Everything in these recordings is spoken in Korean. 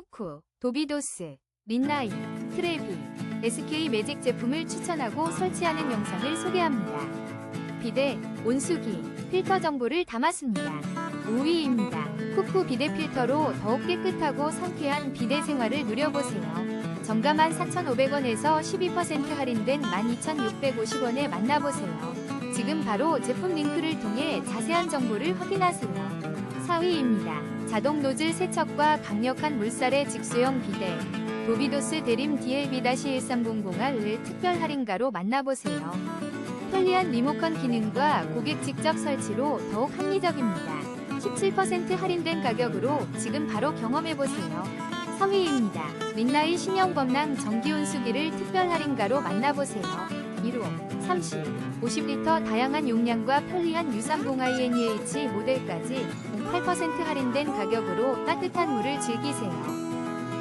쿠쿠, 도비도스, 린나이, 트레비, SK 매직 제품을 추천하고 설치하는 영상을 소개합니다. 비데, 온수기, 필터 정보를 담았습니다. 5위입니다. 쿠쿠 비데 필터로 더욱 깨끗하고 상쾌한 비데 생활을 누려보세요. 정가 14,500원에서 12% 할인된 12,650원에 만나보세요. 지금 바로 제품 링크를 통해 자세한 정보를 확인하세요. 4위입니다. 자동 노즐 세척과 강력한 물살의 직수형 비데 도비도스 대림 DLB-1300R을 특별 할인가로 만나보세요. 편리한 리모컨 기능과 고객 직접 설치로 더욱 합리적입니다. 17% 할인된 가격으로 지금 바로 경험해보세요. 3위입니다. 린나이 신형범랑 전기온수기를 특별 할인가로 만나보세요. 1호, 30, 50리터 다양한 용량과 편리한 U30iNEH 모델까지 8% 할인된 가격으로 따뜻한 물을 즐기세요.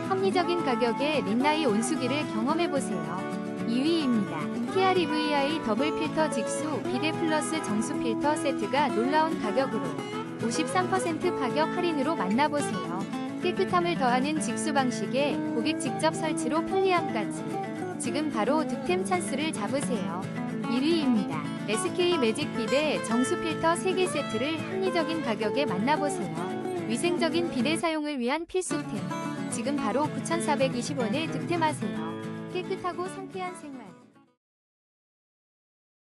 합리적인 가격에 린나이 온수기를 경험해보세요. 2위입니다. TREVI 더블 필터 직수 비데 플러스 정수 필터 세트가 놀라운 가격으로 53% 가격 할인으로 만나보세요. 깨끗함을 더하는 직수 방식에 고객 직접 설치로 편리함까지. 지금 바로 득템 찬스를 잡으세요. 1위입니다. SK 매직 비데 정수 필터 3개 세트를 합리적인 가격에 만나보세요. 위생적인 비데 사용을 위한 필수템. 지금 바로 9,420원에 득템하세요. 깨끗하고 상쾌한 생활.